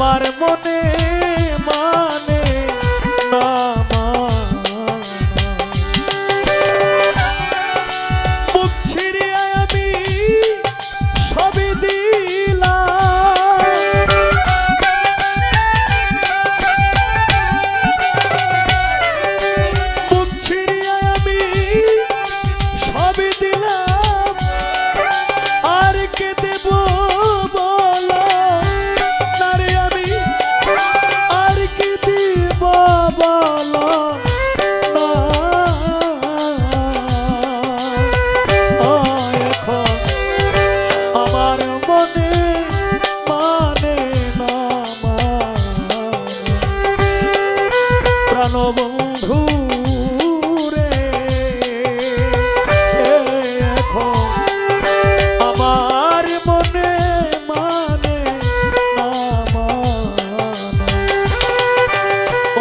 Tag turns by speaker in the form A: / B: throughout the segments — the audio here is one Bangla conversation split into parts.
A: আমার মনে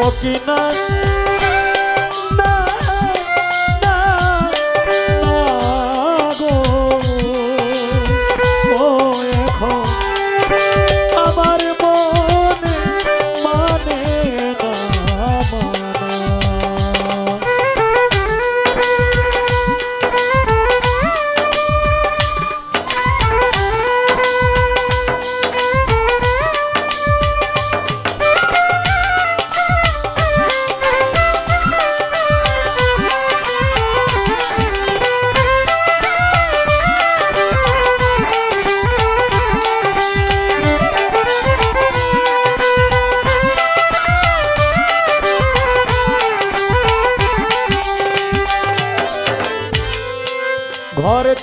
A: Okinawa.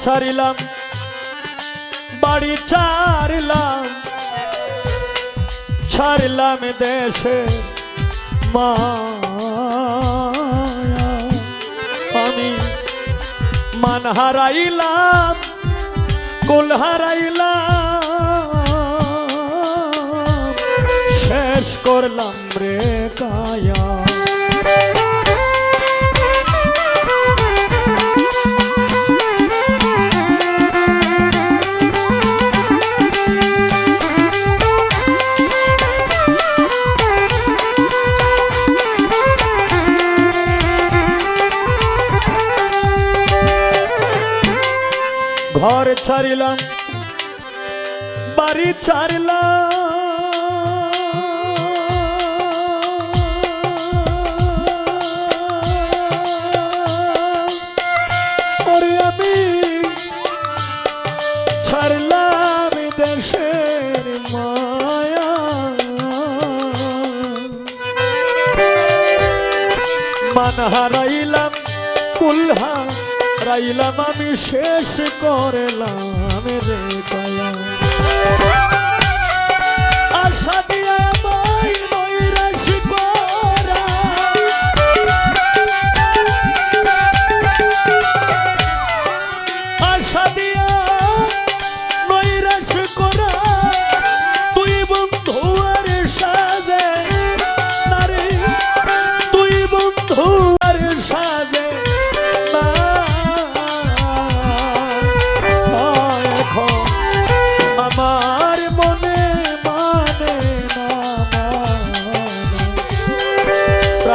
A: ছাড়িলাম বাড়ি ছাড়িলাম, ছাড়লাম দেশে মা আমি মান হারাইলাম, কুল হারাইলাম, শেষ করলাম রে কায়া। ছাড়লাম। মান হারাইলাম কুলহা রাইলাম আমি শেষ করলাম রে কয়া সাদিয়া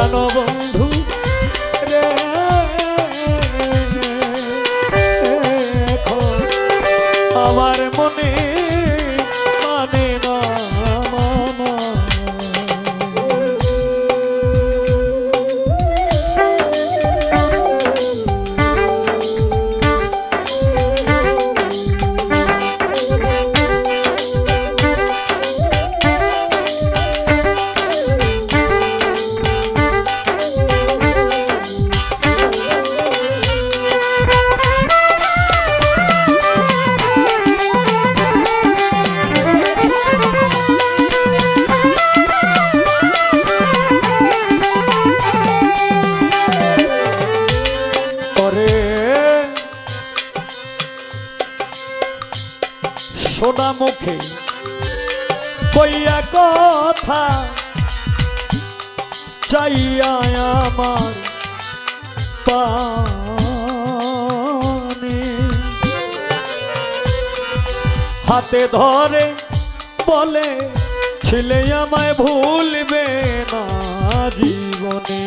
A: প্রাণবন্ধু বন্ধু আমার মনে পানে হাতে ধরে বলে ছেলে আমায় ভুলবে না জীবনে।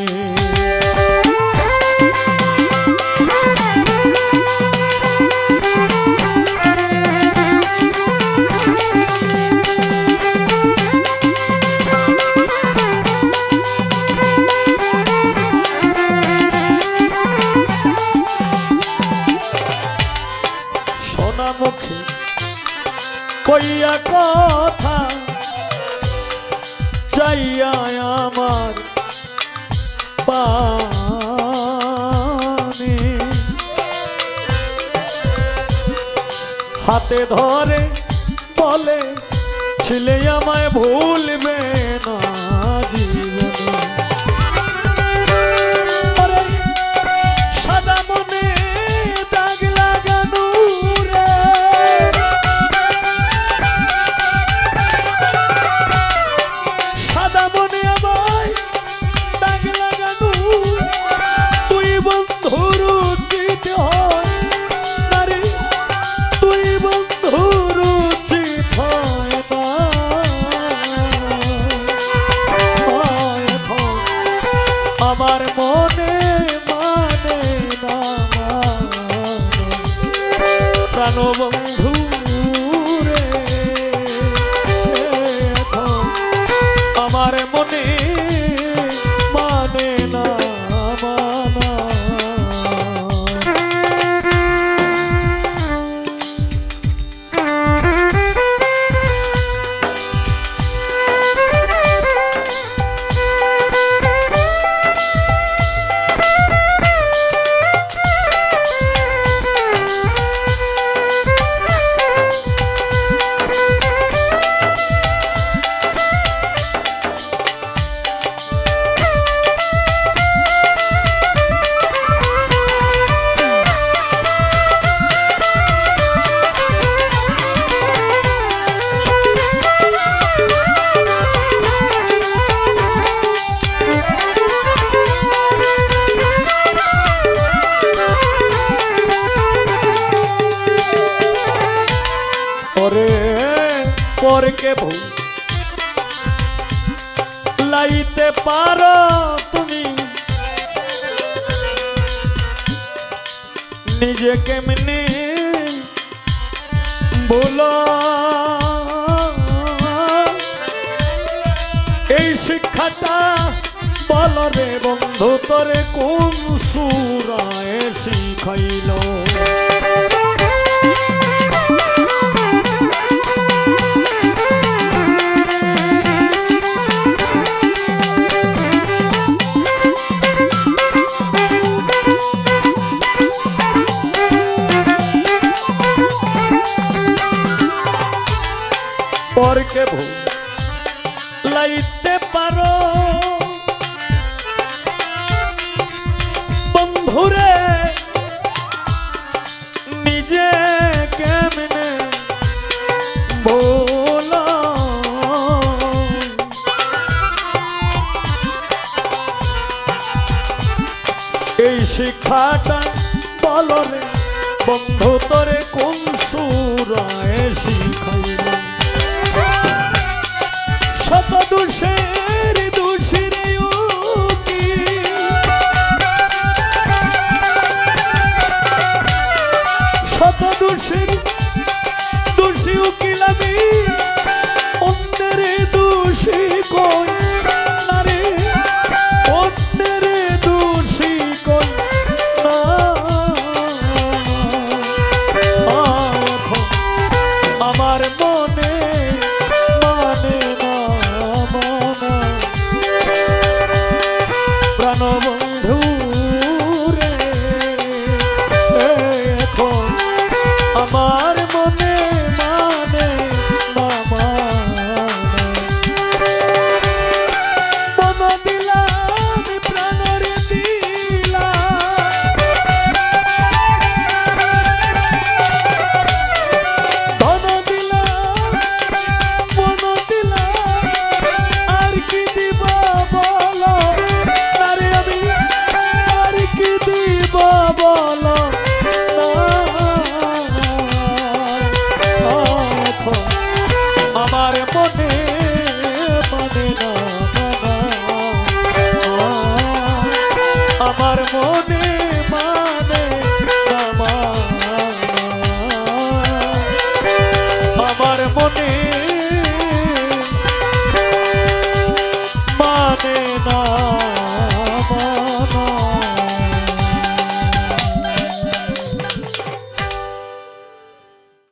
A: পানে। হাতে ধরে বলে ছিলে আমায় ভুলবে না জীবনে। বউ লাইতে পারো তুমি। নিজে কেমনি বলো। এই শিক্ষাটা বল রে বন্ধু, তোরে কোন সুরায় শিখাইল? এই শিক্ষাটা বলো রে বন্ধু কোন আমার মনে